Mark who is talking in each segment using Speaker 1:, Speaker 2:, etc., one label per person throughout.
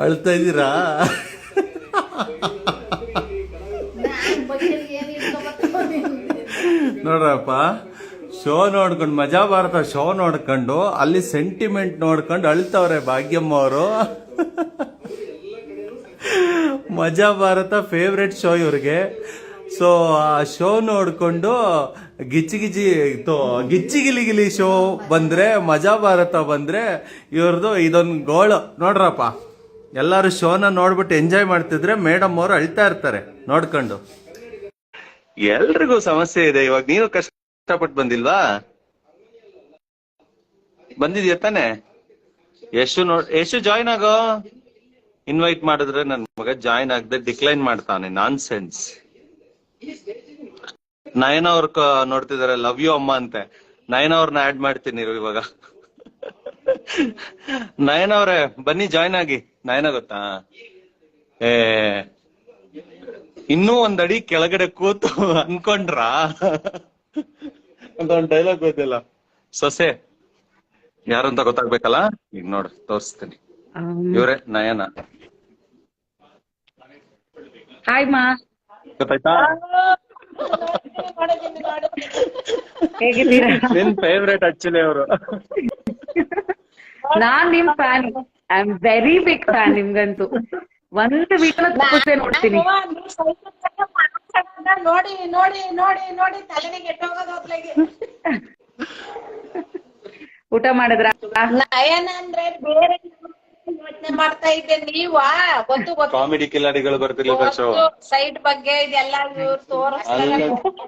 Speaker 1: ಅಳ್ತಾ ಇದ್ದೀರಾ? ನೋಡ್ರಪ್ಪ, ಶೋ ನೋಡ್ಕೊಂಡು, ಮಜಾ ಭಾರತ ಶೋ ನೋಡ್ಕೊಂಡು, ಅಲ್ಲಿ ಸೆಂಟಿಮೆಂಟ್ ನೋಡ್ಕೊಂಡು ಅಳ್ತವ್ರೆ ಭಾಗ್ಯಮ್ಮ ಅವರು. ಮಜಾ ಭಾರತ ಫೇವ್ರೆಟ್ ಶೋ ಇವ್ರಿಗೆ. ಸೊ ಆ ಶೋ ನೋಡ್ಕೊಂಡು ಗಿಚ್ಚಿ ಗಿಚ್ಚಿ ಗಿಚ್ಚಿ ಗಿಲಿ ಗಿಲಿ ಶೋ ಬಂದ್ರೆ, ಮಜಾ ಭಾರತ ಬಂದ್ರೆ ಇವ್ರದ್ದು ಇದೊಂದು ಗೋಳು. ನೋಡ್ರಪ್ಪ. ಎಲ್ಲರೂ ಶೋನ ನೋಡ್ಬಿಟ್ಟು ಎಂಜಾಯ್ ಮಾಡ್ತಿದ್ರೆ ಮೇಡಮ್ ಅವರು ಅಳ್ತಾ ಇರ್ತಾರೆ. ನೋಡ್ಕೊಂಡು. ಎಲ್ರಿಗೂ ಸಮಸ್ಯೆ ಇದೆ. ಇವಾಗ ನೀನು ಕಷ್ಟಪಟ್ಟು ಬಂದಿಲ್ವಾ? ಬಂದಿದ್ಯಾ ತಾನೆ? ಎಷ್ಟು ನೋಡ್ ಎಷ್ಟು ಜಾಯ್ನ್ ಆಗೋ? ಇನ್ವೈಟ್ ಮಾಡಿದ್ರೆ ನನ್ ಮಗ ಜಾಯ್ನ್ ಆಗದೆ ಡಿಕ್ಲೈನ್ ಮಾಡ್ತಾನೆ. ನಾನ್ ಸೆನ್ಸ್ ನಯನ ಅವ್ರ ನೋಡ್ತಿದಾರೆ ಲವ್ ಯು ಅಮ್ಮ ಅಂತೆ. ನಯನ ಅವ್ರನ್ನ ಆಡ್ ಮಾಡ್ತೀನಿ ಇವಾಗ. ನಯನ ಅವ್ರೆ ಬನ್ನಿ ಜಾಯ್ನ್ ಆಗಿ. ನಯನ ಗೊತ್ತಾ? ಏ ಇನ್ನೂ ಒಂದಡಿ ಅಡಿ ಕೆಳಗಡೆ ಕೂತು ಅನ್ಕೊಂಡ್ರಾ? ಅಂತ ಒಂದ್ ಡೈಲಾಗ್ ಗೊತ್ತಿಲ್ಲ. ಸೊಸೆ ಯಾರು ಅಂತ ಗೊತ್ತಾಗ್ಬೇಕಲ್ಲ? ಈಗ ನೋಡ್ ತೋರಿಸ್ತೀನಿ. ಇವ್ರೆ ನಯನ. ಗೊತ್ತಾಯ್ತಾ?
Speaker 2: ಹೇಗಿದ್ದೀರಾ?
Speaker 1: ನಿನ್ ಫೇವ್ರೇಟ್ ಆಕ್ಚುಲಿ ಅವರು.
Speaker 2: ನಾನ್ ನಿಮ್ fan I am very big fan ನಿಮ್ಗಂತೂ. ಒಂದು ವಿಡಿಯೋ ತಪ್ಪಿಸೇ ನೋಡ್ತೀನಿ.
Speaker 3: ನೋಡಿ ನೋಡಿ ನೋಡಿ ನೋಡಿ ತಲೆನೇ ಕೆಟ್ಟೋಗೋದು ಹೋಗ್ಲಾಗೆ
Speaker 2: ಊಟ ಮಾಡಿದ್ರ?
Speaker 3: ನಯನ ಅಂದ್ರೆ ಬೇರೆ ಯೋಚನೆ ಮಾಡ್ತಾ ಇದ್ದೆ ನೀವಾ? ಗೊತ್ತು ಗೊತ್ತು.
Speaker 1: ಕಾಮಿಡಿ ಕಿಲಾಡಿಗಳು ಬರ್ತಿರ್ಲಿಲ್ಲ ಶೋ
Speaker 3: ಸೈಟ್ ಬಗ್ಗೆ ಇದೆಲ್ಲ ಇವ್ರು ತೋರಿಸ್ತಾರೆ.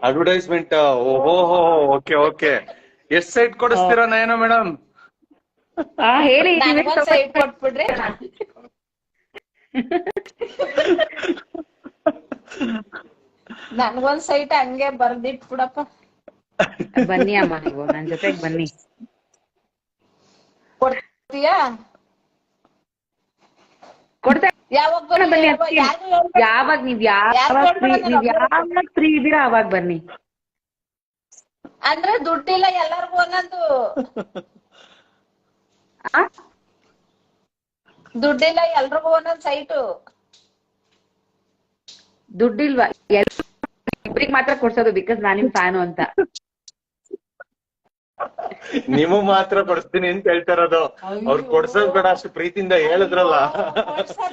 Speaker 1: ಅಡ್ವರ್ಟೈಸ್ಮೆಂಟ್ ಓಹೋ ಓಕೆ ಓಕೆ ಎಷ್ಟ್ ಸೈಟ್ ಕೊಡಿಸ್ತೀರಾ ಏನೋ ಮೇಡಮ್
Speaker 2: ಆ ಹೇಳಿ ನೀವೇ
Speaker 3: ನನಗೊಂದ್ ಸೈಟ್ ಕೊಟ್ಬಿಡ್ರಿ. ನನ್ಗೊಂದ್ ಸೈಟ್ ಹಂಗೆ ಬರ್ದಿಟ್ಬಿಡಪ್ಪ.
Speaker 2: ಬನ್ನಿ ಅಮ್ಮ ನೀವು ನನ್ ಜೊತೆಗ್ ಬನ್ನಿ.
Speaker 3: ಕೊಡ್ತೀಯಾ?
Speaker 2: ಕೊಡ್ತಾ
Speaker 3: ಯಾವಾಗ
Speaker 2: ಬನ್ನಿ. ಯಾವಾಗ ನೀವ್ ಯಾವಾಗ ನೀವ್ ಯಾವಾಗ ಫ್ರೀ ಇದೀರಾ ಅವಾಗ ಬನ್ನಿ.
Speaker 3: ಅಂದ್ರೆ ದುಡ್ಡಿಲ್ಲ ಎಲ್ಲಾರ್ಗು ಒಂದೊಂದು? ದುಡ್ಡಿಲ್ಲ ಎಲ್ರಿಗೂ ಒಂದೊಂದ್ ಸೈಟು.
Speaker 2: ದುಡ್ಡಿಲ್ವಾ? ಇಬ್ರಿಗ್ ಮಾತ್ರ ಕೊಡ್ಸೋದು ಬಿಕಾಸ್ ನಾನ್ ನಿಮ್ ಫ್ಯಾನು ಅಂತ.
Speaker 1: ನೀವು ಮಾತ್ರ ಕೊಡಿಸ್ತೀನಿ ಅಂತ ಹೇಳ್ತಾರದು. ಅವ್ರು ಕೊಡ್ಸೋದ್ ಬೇಡ ಅಷ್ಟು ಪ್ರೀತಿಯಿಂದ ಹೇಳಿದ್ರಲ್ಲ.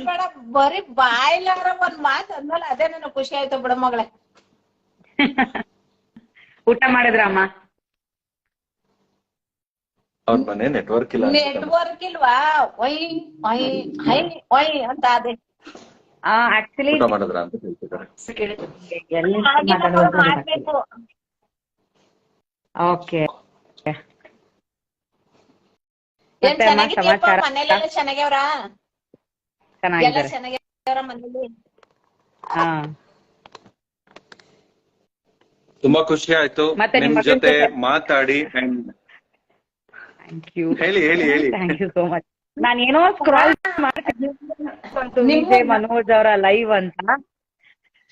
Speaker 3: ಬೇಡ ಬರೀ ಬಾಯ್ಲಾರ ಒಂದ್ ಮಾತ್ ಅಂದ್ಮೇಲೆ ಅದೇ ನನಗೆ ಖುಷಿ ಆಯ್ತು ಬಿಡ ಮಗಳೇ.
Speaker 2: ಊಟ ಮಾಡಿದ್ರ ಅಮ್ಮ?
Speaker 1: ಅವ್ರ ಮನೆ ನೆಟ್ವರ್ಕ್ ಇಲ್ಲ
Speaker 3: ನೆಟ್ವರ್ಕ್ ಇಲ್ವಾ? ಒಯ್ ಒಯ್ ಹೈ ಒಯ್ ಅಂತ ಅದೇ
Speaker 2: ಆ ಆಕ್ಚುಲಿ
Speaker 1: ಊಟ ಮಾಡಿದ್ರ ಅಂತ ಹೇಳ್ತಿದ್ದಾರೆ
Speaker 2: ಓಕೆ
Speaker 3: ಏನ್
Speaker 2: ಮತ್ತೆ ಅಮ್ಮ
Speaker 3: ಚೆನ್ನಾಗಿದ್ಯಪ್ಪ
Speaker 2: ಸಮಾಚಾರ
Speaker 3: ಮನೇಲೆಲ್ಲ ಚೆನ್ನಾಗ್ಯಾವ್ರ? ಎಲ್ಲ
Speaker 2: ಚೆನ್ನಾಗಿದ್ದಾರೆ.
Speaker 3: ಚೆನ್ನಾಗ್ಯಾವ್ರ ಮನೇಲಿ?
Speaker 2: ಹಾ.
Speaker 1: ತುಂಬಾ ಖುಷಿ ಆಯ್ತು. ನಿಮ್
Speaker 2: ನಿಮ್ಮ
Speaker 1: ಜೊತೆ ಮಾತಾಡಿ and
Speaker 2: ಥ್ಯಾಂಕ್ ಯು
Speaker 1: ಹೇಳಿ ಹೇಳಿ ಹೇಳಿ.
Speaker 2: ಥ್ಯಾಂಕ್ ಯು ಸೋ ಮಚ್ ನಾನು ಏನೋ ಸ್ಕ್ರಾಲ್ ಮಾಡ್ತಿದ್ದೆ. ಮನೋಜ್ ಅವರ ಲೈವ್ ಅಂತ.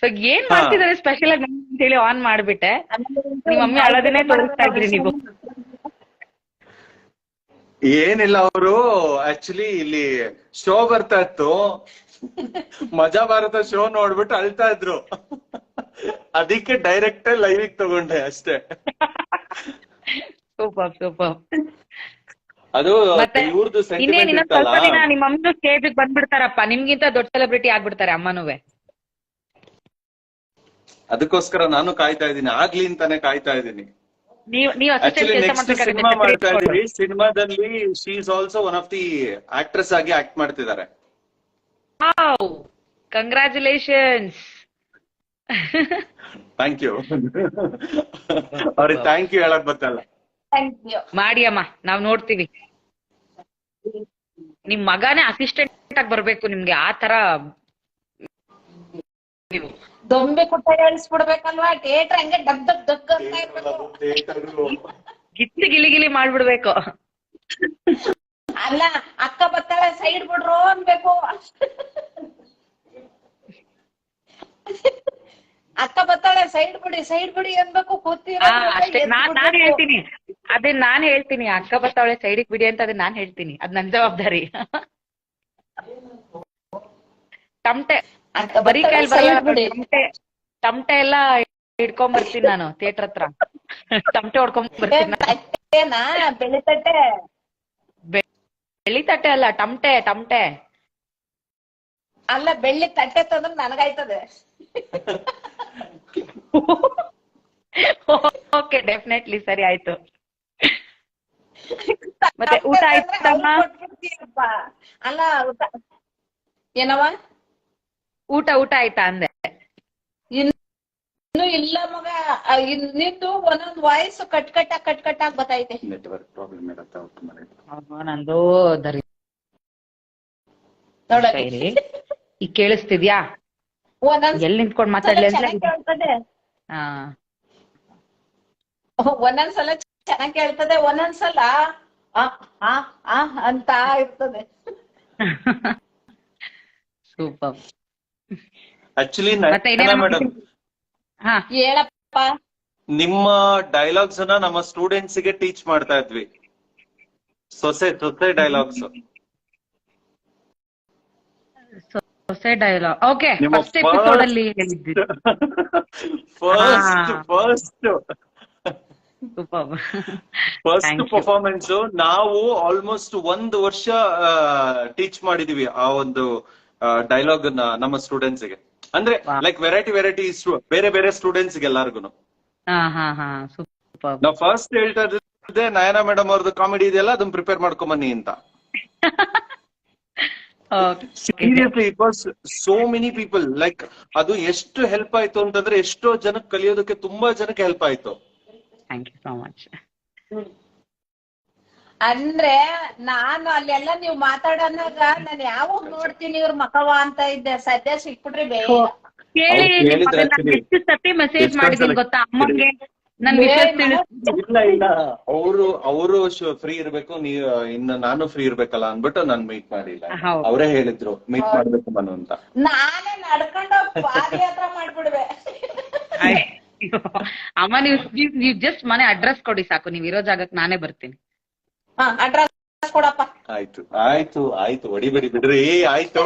Speaker 2: ಸೊ ಏನ್
Speaker 1: ಮಾಡ್ತಿದಾರೆ
Speaker 2: ಮಾಡ್ತಿದ್ದಾರೆ ಸ್ಪೆಷಲ್ ಆಗಿ ಅಂತ ಹೇಳಿ ಆನ್ ಮಾಡ್ಬಿಟ್ಟೆ. ನಿಮ್ ಮಮ್ಮಿ ಅಳೋದನ್ನೇ ತೋರಿಸ್ತಾ ಇದ್ರಿ ನೀವು.
Speaker 1: ಏನಿಲ್ಲ ಅವರು ಆಕ್ಚುಲಿ ಇಲ್ಲಿ ಶೋ ಬರ್ತಾ ಇತ್ತು. ಮಜಾ ಭಾರತ ಶೋ ನೋಡ್ಬಿಟ್ಟು ಅಳ್ತಾ ಇದ್ರು. ಅದಕ್ಕೆ ಡೈರೆಕ್ಟ್ ಲೈವ್ ತಗೊಂಡೆ ಅಷ್ಟೇ.
Speaker 2: Super super.
Speaker 1: ಅದು ಇವ್ರದ್ದು ಸೆಂಟಿಮೆಂಟ್
Speaker 2: ಇನ್ನೊಂದ್ ಸ್ವಲ್ಪ ದಿನ
Speaker 1: ಇತ್ತಲ್ಲ
Speaker 2: ನಿಮ್ ಮಮ್ಮಿ ಸ್ಟೇಜ್ ಬಂದ್ಬಿಡ್ತಾರಪ್ಪ. ನಿಮ್ಗಿಂತ ದೊಡ್ಡ ಸೆಲೆಬ್ರಿಟಿ ಆಗ್ಬಿಡ್ತಾರೆ ಅಮ್ಮನುವೆ.
Speaker 1: ಅದಕ್ಕೋಸ್ಕರ ನಾನು ಕಾಯ್ತಾ ಇದ್ದೀನಿ. ಆಗ್ಲಿ ಅಂತಾನೆ ಕಾಯ್ತಾ ಇದ್ದೀನಿ.
Speaker 2: ನೀವ್ ನೀವ್
Speaker 1: ಸಿನಿಮಾ ಮಾಡ್ತಾ ಇದೀವಿ ಸಿನಿಮಾದಲ್ಲಿ she is also one of the actress ಆಗಿ ಆಕ್ಟ್ ಮಾಡ್ತಿದ್ದಾರೆ.
Speaker 2: ಕಂಗ್ರಾಚುಲೇಷನ್ಸ್
Speaker 1: ಥ್ಯಾಂಕ್ ಯು ಅವ್ರಿಗೆ ಥ್ಯಾಂಕ್ ಯು ಹೇಳಕ್
Speaker 3: ಯು
Speaker 2: ಮಾಡಿ ಅಮ್ಮ ನಾವ್ ನೋಡ್ತೀವಿ. ನಿಮ್ ಮಗನೇ ಅಸಿಸ್ಟೆಂಟ್ ಆಗಿ ಬರ್ಬೇಕು ನಿಮ್ಗೆ ಆ ತರ ನೀವು.
Speaker 3: ದೊಂಬೆ ಕುಟ್ಟ ಹೇಳಿಸ್ಬಿಡ್ಬೇಕಲ್ವಾ ಥಿಯೇಟರ್ ಹಂಗೆ ಡಗ್ ಡಗ್ ಡಗ್ ಅಂತ ಇರ್ಬೇಕು.
Speaker 2: ಗಿಚ್ಚಿ ಗಿಲಿ ಗಿಲಿ ಮಾಡ್ಬಿಡ್ಬೇಕು.
Speaker 3: ಅಲ್ಲ ಅಕ್ಕ ಬರ್ತಾಳೆ ಸೈಡ್ ಬಿಡ್ರು ಅನ್ಬೇಕು. ಅಕ್ಕ ಬರ್ತಾಳೆ ಸೈಡ್ ಬಿಡಿ ಸೈಡ್ ಬಿಡಿ ಅನ್ಬೇಕು ಕೂತಿರ
Speaker 2: ಅಷ್ಟೇ. ನಾನ್ ನಾನ್ ಹೇಳ್ತೀನಿ. ಅದೇ ನಾನ್ ಹೇಳ್ತೀನಿ. ಅಕ್ಕ ಬತ್ತಾಳೆ ಸೈಡಿಗೆ ಬಿಡಿ ಅಂತ ಅದನ್ನ ನಾನ್ ಹೇಳ್ತೀನಿ. ಅದ್ ನನ್ ಜವಾಬ್ದಾರಿ. ತಮಟೆ ಬರೀ. ತಮಟೆ ಎಲ್ಲ ಹಿಡ್ಕೊಂಡ್ ಬರ್ತೀನಿ ನಾನು ಥಿಯೇಟರ್ ಹತ್ರ. ತಮಟೆ ಹೊಡ್ಕೊಂಡ್ ಬರ್ತೀನಿ
Speaker 3: ಬೆಳ್ಳಿ ತಟ್ಟೆ?
Speaker 2: ಅಲ್ಲ ಟಮಟೆ ಟಮಟೆ
Speaker 3: ಅಲ್ಲ ಬೆಳ್ಳಿ ತಟ್ಟೆ ತಂದ್ರೆ ನನಗಾಯ್ತದೆ.
Speaker 2: ಓಕೆ ಡೆಫಿನೆಟ್ಲಿ ಸರಿ ಆಯ್ತು. ಮತ್ತೆ ಊಟ
Speaker 3: ಆಯ್ತು
Speaker 2: ಆಯ್ತಮ್ಮ?
Speaker 3: ಅಲ್ಲ ಊಟ ಏನವ
Speaker 2: ಊಟ ಊಟ ಆಯ್ತಾ ಅಂದೆ.
Speaker 3: ಇನ್ನು ಇಲ್ಲ ಮಗ ನಿಂದು ಒಂದೊಂದ್ voice cut cut cut cut ಆಗಿ ಬತ್ತೈತೆ.
Speaker 1: ನೆಟ್ವರ್ಕ್ ಪ್ರಾಬ್ಲಮ್ ಇರುತ್ತೆ
Speaker 2: ನಂದು ದರಿ
Speaker 3: ನೋಡ.
Speaker 2: ಈಗ ಕೇಳಿಸ್ತಿದ್ಯಾ?
Speaker 3: ಒಂದೊಂದ್
Speaker 2: ಎಲ್ಲಿ ನಿಂತ್ಕೊಂಡ್
Speaker 3: ಸಲ
Speaker 2: ಮಾತಾಡ್ಲಿ
Speaker 3: ಕೇಳ್ತದೆ.
Speaker 2: ಹಾ.
Speaker 3: ಒಂದೊಂದ್ಸಲ ಚೆನ್ನಾಗ್ ಕೇಳ್ತದೆ ಒಂದೊಂದ್ಸಲ ಆ ಆ ಆ ಅಂತ ಇರ್ತದೆ.
Speaker 2: ಸೂಪರ್.
Speaker 1: ಆಕ್ಚುಲಿ ಮೇಡಮ್
Speaker 3: ಹೇಳಪ್ಪ.
Speaker 1: ನಿಮ್ಮ ಡೈಲಾಗ್ಸ್ ಅನ್ನ ನಮ್ಮ ಸ್ಟೂಡೆಂಟ್ಸ್ಗೆ ಟೀಚ್ ಮಾಡ್ತಾ ಇದ್ವಿ. ಸೊಸೆ ಸೊಸೆ ಡೈಲಾಗ್ಸ್
Speaker 2: ಸೊಸೆ ಡೈಲಾಗ್ ಓಕೆ ಫಸ್ಟ್ ಎಪಿಸೋಡ್ ಅಲ್ಲಿ ಹೇಳಿದ್ದಿ
Speaker 1: ಫಸ್ಟ್. ಫಸ್ಟ್ ಫಸ್ಟ್ ಪರ್ಫಾರ್ಮೆನ್ಸ್ ನಾವು ಆಲ್ಮೋಸ್ಟ್ ಒಂದು ವರ್ಷ ಟೀಚ್ ಮಾಡಿದೀವಿ ಆ ಒಂದು ಡೈಲಾಗ್ ನಮ್ಮ ಸ್ಟೂಡೆಂಟ್ಸ್ಗೆ. ಅಂದ್ರೆ ಲೈಕ್ ವೆರೈಟಿ ವೆರೈಟಿ ಬೇರೆ ಬೇರೆ ಸ್ಟೂಡೆಂಟ್ಸ್ಗೆ ಎಲ್ಲಾರ್ಗು ನಾವು ಫಸ್ಟ್ ಹೇಳ್ತಾ ಇದ್ದೆ ನಯನ ಮೇಡಮ್ ಅವ್ರದ್ದು ಕಾಮಿಡಿ ಇದೆಯಲ್ಲ ಅದನ್ನ ಪ್ರಿಪೇರ್ ಮಾಡ್ಕೊಂಡ್ ಬನ್ನಿ ಅಂತ seriously it was so many people like ಅದು ಎಷ್ಟು ಹೆಲ್ಪ್ ಆಯ್ತು ಅಂತಂದ್ರೆ ಎಷ್ಟೋ ಜನಕ್ಕೆ ಕಲಿಯೋದಕ್ಕೆ ತುಂಬಾ ಜನಕ್ಕೆ ಹೆಲ್ಪ್ ಆಯ್ತು.
Speaker 2: ಥ್ಯಾಂಕ್ ಯು ಸೋ ಮಚ್
Speaker 3: ಅಂದ್ರೆ ನಾನು ಅಲ್ಲೆಲ್ಲ ನೀವ್ ಮಾತಾಡೋನಾಗ ನಾನ್ ಯಾವಾಗ ನೋಡ್ತೀನಿ ಇವ್ರ ಮಕವ ಅಂತ ಇದ್ದೆ. ಸದ್ಯ ಸಿಕ್ಬಿಟ್ರಿ ಬೇಗ.
Speaker 2: ಕೇಳಿ ಎಷ್ಟು ಸತಿ ಮೆಸೇಜ್ ಮಾಡಿದೀನಿ ಗೊತ್ತಾ ಅಮ್ಮಂಗೆ? ನನ್
Speaker 1: ಇಲ್ಲ ಇಲ್ಲ. ಅವರು ಅವರು ಫ್ರೀ ಇರ್ಬೇಕು ನೀ ಇನ್ನು ನಾನು ಫ್ರೀ ಇರ್ಬೇಕಲ್ಲ ಅನ್ಬಿಟ್ಟು ನಾನ್ ಮೀಟ್ ಮಾಡಿಲ್ಲ. ಅವರೇ ಹೇಳಿದ್ರು ಮೀಟ್ ಮಾಡ್ಬೇಕು ಮನು ಅಂತ.
Speaker 3: ನಾನೇ ನಡ್ಕೊಂಡು ಪಾದಯಾತ್ರ ಮಾಡ್ಬಿಡ್ವೆ.
Speaker 2: ಅಮ್ಮ ನೀವು ನೀವು ಜಸ್ಟ್ ಮನೆ ಅಡ್ರೆಸ್ ಕೊಡಿ ಸಾಕು. ನೀವ್ ಇರೋ ಜಾಗಕ್ಕೆ ನಾನೇ ಬರ್ತೀನಿ.
Speaker 3: ಅಡ್ರೆಸ್ ಕೊಡಪ್ಪ.
Speaker 1: ಆಯ್ತು ಆಯ್ತು ಆಯ್ತು ಹೊಡಿಬೇಡಿ ಬಿಡ್ರಿ ಆಯ್ತು.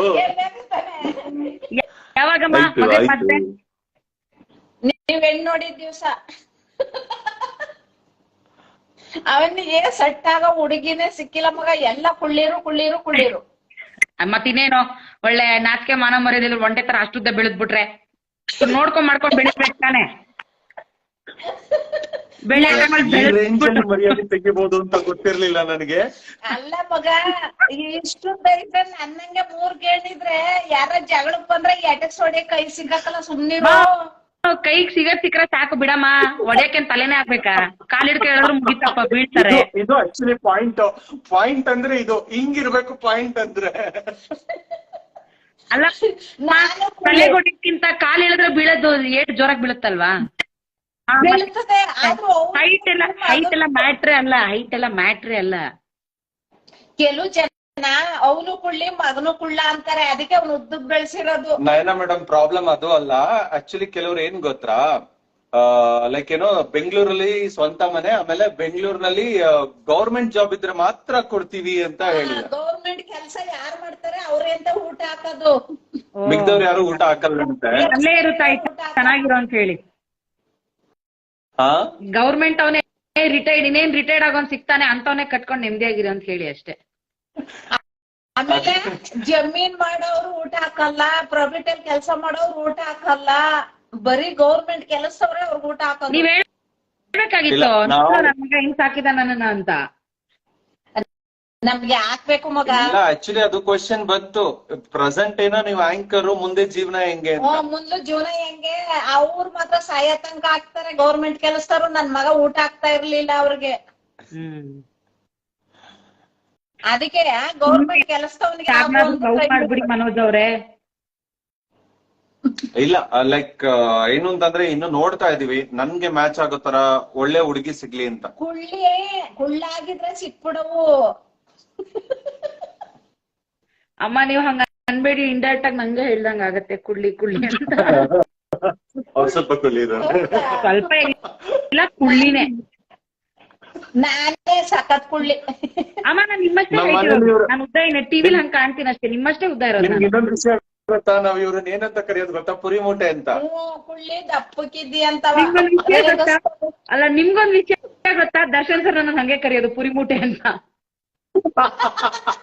Speaker 2: ಯಾವಾಗಮ್ಮ
Speaker 1: ಆಯ್ತು
Speaker 2: ಮದುವೆ
Speaker 1: ಆಯ್ತು.
Speaker 2: ಮತ್ತೆ
Speaker 3: ನೀವ್ ಹೆಣ್ ನೋಡಿದ ದಿವ್ಸ. ಅವನಿಗೆ ಸೆಟ್ ಆಗೋ ಹುಡುಗಿನೇ ಸಿಕ್ಕಿಲ್ಲ ಮಗ ಎಲ್ಲ ಕುಳ್ಳೀರು ಕುಳ್ಳೀರು ಕುಳ್ಳೀರು.
Speaker 2: ಮತ್ತಿನ್ನೇನು ಒಳ್ಳೆ ನಾಚಿಕೆ ಮಾನ ಮರ್ಯಾದಿಲ್ಲ ಒಂಟೆ ತರ ಅಷ್ಟುದ್ದ ಬೆಳೆದ್ಬಿಟ್ರೆ. ನೋಡ್ಕೊಂಡ್ ಮಾಡ್ಕೊಂಡ್ ಬೆಳಿಬೇಕು ತಾನೆ.
Speaker 1: ಮರ್ಯಾದೆ ತೆಗಿಬಹುದು ಅಂತ ಗೊತ್ತಿರ್ಲಿಲ್ಲ ನನಗೆ.
Speaker 3: ಅಲ್ಲ ಮಗ ಇಷ್ಟು ದೈತೆ ನನ್ನಂಗೆ ಮೂರ್ ಕೇಳಿದ್ರೆ ಯಾರ ಜಗಳಕ್ ಬಂದ್ರೆ ಎಟಕ್ಸ್ ಹೊಡಿಯ ಕೈ ಸಿಗಕ್ಕಲ್ಲ ಸುಮ್ನೆ
Speaker 2: ಕೈಗ್ ಸಿಗದ್ ಸಿಕ್ಕ್ರೆ ಸಾಕು ಬಿಡಮ್ಮ. ಒಡೆಯಕ್ಕೆ ತಲೆನೇ ಆಗ್ಬೇಕಾ? ಕಾಲ್ ಹಿಡ್ಕ ಹೇಳಿದ್ರು ಮುಗಿತಪ್ಪ ಬೀಳ್ತಾರೆ.
Speaker 1: ಇದು- ಆಕ್ಚುಲಿ ಪಾಯಿಂಟ್ ಪಾಯಿಂಟ್ ಅಂದ್ರೆ ಇದು. ಹಿಂಗಿರ್ಬೇಕು ಪಾಯಿಂಟ್ ಅಂದ್ರೆ.
Speaker 2: ಅಲ್ಲ
Speaker 3: ನಾನು
Speaker 2: ತಲೆ ಕೊಟ್ಟಿದ್ಕಿಂತ ಕಾಲ್ ಇಳಿದ್ರೆ ಬೀಳೋದು ಏಟ್ ಜೋರಾಗಿ ಬೀಳುತ್ತಲ್ವಾ? ಹೈಟ್ ಎಲ್ಲ ಹೈಟ್ ಎಲ್ಲ ಮ್ಯಾಟ್ರೇ ಅಲ್ಲ ಹೈಟ್ ಎಲ್ಲ ಮ್ಯಾಟ್ರೇ ಅಲ್ಲ.
Speaker 3: ಕೆಲವು ಜನ ಅವನು ಕುಳ್ಳಿ ಮಗನು ಕುಳ್ಳ ಅಂತಾರೆ ಅದಕ್ಕೆ ಅವ್ನು ಉದ್ದಕ್ ಬೆಳ್ಸಿರೋದು.
Speaker 1: ನಯನ ಮೇಡಮ್ ಪ್ರಾಬ್ಲಮ್ ಅದು ಅಲ್ಲ. ಆಕ್ಚುಲಿ ಕೆಲವ್ರು ಏನ್ ಗೊತ್ತಾ? ಲೈಕ್ ಏನೋ ಬೆಂಗಳೂರಲ್ಲಿ ಸ್ವಂತ ಮನೆ ಆಮೇಲೆ ಬೆಂಗಳೂರಿನಲ್ಲಿ ಗೌರ್ಮೆಂಟ್ ಜಾಬ್ ಇದ್ರೆ ಮಾತ್ರ ಕೊಡ್ತೀವಿ ಅಂತ ಹೇಳಿ
Speaker 3: ಗೌರ್ಮೆಂಟ್ ಕೆಲ್ಸ ಯಾರ್ ಮಾಡ್ತಾರೆ? ಅವ್ರೇ ಅಂತ ಊಟ ಹಾಕೋದು.
Speaker 1: ಮಿಗ್ದವ್ರು ಯಾರು ಊಟ ಹಾಕಲ್ಲಂತೆ
Speaker 2: ಅಲ್ಲೇ ಇರುತ್ತೆ ಆಯ್ತು ಚೆನ್ನಾಗಿರೋ ಅಂತ ಹೇಳಿ. ಗೌರ್ಮೆಂಟ್ ಅವನೇ ರಿಟೈರ್ಡ್ ಇನ್ನೇನ್ ರಿಟೈರ್ಡ್ ಆಗೋನ್ ಸಿಗ್ತಾನೆ ಅಂತವನೇ ಕಟ್ಕೊಂಡ್ ನೆಮ್ಮದಿಯಾಗಿರೋ ಅಂತ ಹೇಳಿ ಅಷ್ಟೇ.
Speaker 3: ಆಮೇಲೆ ಜಮೀನ್ ಮಾಡೋರು ಊಟ ಹಾಕಲ್ಲ ಪ್ರೈವೇಟ್ ಅಲ್ಲಿ ಕೆಲಸ ಮಾಡೋರು ಊಟ ಹಾಕಲ್ಲ ಬರೀ ಗೌರ್ಮೆಂಟ್ ಕೆಲಸವ್ರೆ ಅವ್ರಿಗೆ ಊಟ ಹಾಕೋದು.
Speaker 2: ನೀವ್ ಹೇಳ್ಬೇಕಾಗಿತ್ತು. ನನ್ ಮಗ ಹಿಂಗ್ ಸಾಕಿದ ನನ್ನನ್ನ ಅಂತ.
Speaker 3: ನಮ್ಗೆ ಹಾಕ್ಬೇಕು ಮಗ.
Speaker 1: ಇಲ್ಲ ಆಕ್ಚುಲಿ ಅದು ಕ್ವಶನ್ ಬಂತು. ಪ್ರೆಸೆಂಟ್ ಏನೋ ನೀವು ಆಂಕರ್ ಮುಂದೆ ಜೀವನ ಹೆಂಗೆ
Speaker 3: ಮುಂದೆ ಜೀವನ ಹೆಂಗೆ? ಅವ್ರ ಮಾತ್ರ ಸಾಯ ತನಕ ಹಾಕ್ತಾರೆ ಗೌರ್ಮೆಂಟ್ ಕೆಲಸದವ್ರು ನನ್ ಮಗ ಊಟ ಆಗ್ತಾ ಇರ್ಲಿಲ್ಲ ಅವ್ರಿಗೆ. ಅದಕ್ಕೆ ಗೌರ್ಮೆಂಟ್ ಕೆಲಸದವನಿಗೆ
Speaker 2: ಮನೋಜ್ ಅವ್ರೆ.
Speaker 1: ಇಲ್ಲ ಲೈಕ್ ಏನು ಅಂತಂದ್ರೆ ಇನ್ನು ನೋಡ್ತಾ ಇದೀವಿ. ನನ್ಗೆ ಮ್ಯಾಚ್ ಆಗೋ ತರ ಒಳ್ಳೆ ಹುಡುಗಿ ಸಿಗ್ಲಿ ಅಂತ.
Speaker 3: ಕುಳ್ಳಿ ಕುಳ್ಳಾಗಿದ್ರೆ ಸಿಕ್ಬಿಡವು.
Speaker 2: ಅಮ್ಮ ನೀವ್ ಹಂಗ ಅನ್ಬೇಡಿ ಇಂಡೈರೆಕ್ಟ್ ಆಗಿ ನಂಗೆ ಹೇಳ್ದಂಗ ಆಗತ್ತೆ. ಕುಳ್ಳಿ ಕುಳ್ಳಿ ಅಂತ.
Speaker 1: ಅವ್ರು ಸ್ವಲ್ಪ
Speaker 2: ಸ್ವಲ್ಪ ಇಲ್ಲ ಕುಳ್ಳಿನೇ.
Speaker 3: ನಾನೇ ಸಖತ್ ಕುಳ್ಳಿ.
Speaker 2: ಅಮ್ಮ ನಾನ್ ನಿಮ್ಮಷ್ಟೇ ನಾನ್ ಉದ್ದ ಇನ್ನ ಟಿವಿಲಿ ಹಂಗ್ ಕಾಣ್ತೀನಿ ಅಷ್ಟೇ. ನಿಮ್ಮಷ್ಟೇ ಉದ್ದ ಇರೋದು.
Speaker 1: ಇನ್ನೊಂದು ವಿಷಯ ಗೊತ್ತಾ? ನಾವ್ ಇವ್ರನ್ನ ಏನಂತ ಕರೆಯೋದು ಗೊತ್ತಾ? ಪುರಿ ಮೂಟೆ ಅಂತ.
Speaker 3: ಕುಳ್ಳಿ ದಪ್ಪಕ್ಕಿದ್ದಿ ಅಂತ
Speaker 2: ನಿಮ್ಗೊಂದ್ ವಿಷಯ ಗೊತ್ತಾ? ಅಲ್ಲ ನಿಮ್ಗೊಂದ್ ವಿಷಯ ಗೊತ್ತಾ? ದರ್ಶನ್ ಸರ್ ನನ್ನ ಹಂಗೆ ಕರೆಯೋದು ಪುರಿ ಮೂಟೆ ಅಂತ. 哈哈哈哈